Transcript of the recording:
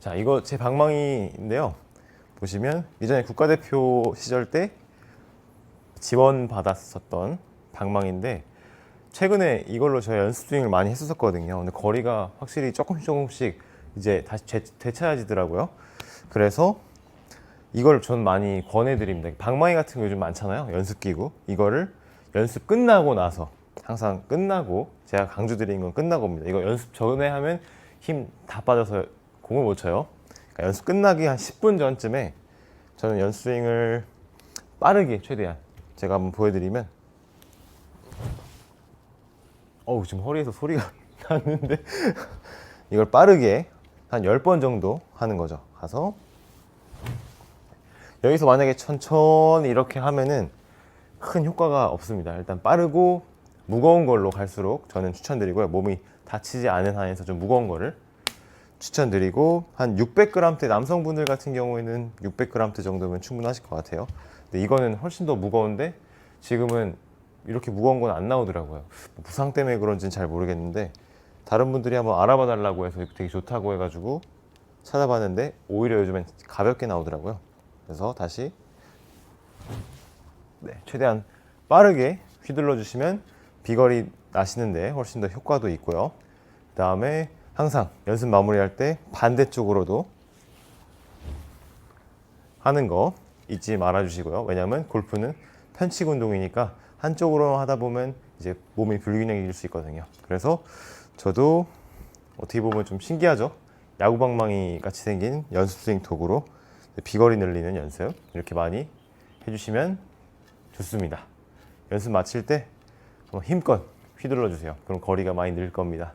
자, 이거 제 방망이인데요. 보시면 예전에 국가대표 시절 때 지원 받았었던 방망이인데 최근에 이걸로 저희 연습 스윙을 많이 했었거든요. 근데 거리가 확실히 조금씩 조금씩 이제 다시 되, 되찾아지더라고요. 그래서 이걸 전 많이 권해드립니다. 방망이 같은 거 요즘 많잖아요. 연습 기구. 이거를 연습 끝나고 나서 항상 끝나고 제가 강조드리는 건 끝나고입니다. 이거 연습 전에 하면 힘 다 빠져서 공을 못 쳐요. 그러니까 연습 끝나기 한 10분 전쯤에 저는 연습 스윙을 빠르게 최대한 제가 한번 보여드리면 어우 지금 허리에서 소리가 나는데 이걸 빠르게 한 10번 정도 하는 거죠. 가서 여기서 만약에 천천히 이렇게 하면은 큰 효과가 없습니다. 일단 빠르고 무거운 걸로 갈수록 저는 추천드리고요. 몸이 다치지 않은 한에서 좀 무거운 거를 추천드리고 한 600g대 남성분들 같은 경우에는 600g대 정도면 충분하실 것 같아요. 근데 이거는 훨씬 더 무거운데 지금은 이렇게 무거운 건 안 나오더라고요. 뭐 부상 때문에 그런지는 잘 모르겠는데 다른 분들이 한번 알아봐 달라고 해서 되게 좋다고 해가지고 찾아봤는데 오히려 요즘엔 가볍게 나오더라고요. 그래서 다시 네, 최대한 빠르게 휘둘러 주시면 비거리 나시는데 훨씬 더 효과도 있고요. 그 다음에 항상 연습 마무리할 때 반대쪽으로도 하는 거 잊지 말아 주시고요. 왜냐하면 골프는 편측 운동이니까 한쪽으로 하다 보면 이제 몸이 불균형해질 수 있거든요. 그래서 저도 어떻게 보면 좀 신기하죠. 야구방망이 같이 생긴 연습 스윙 도구로 비거리 늘리는 연습 이렇게 많이 해주시면 좋습니다. 연습 마칠 때 힘껏 휘둘러 주세요. 그럼 거리가 많이 늘 겁니다.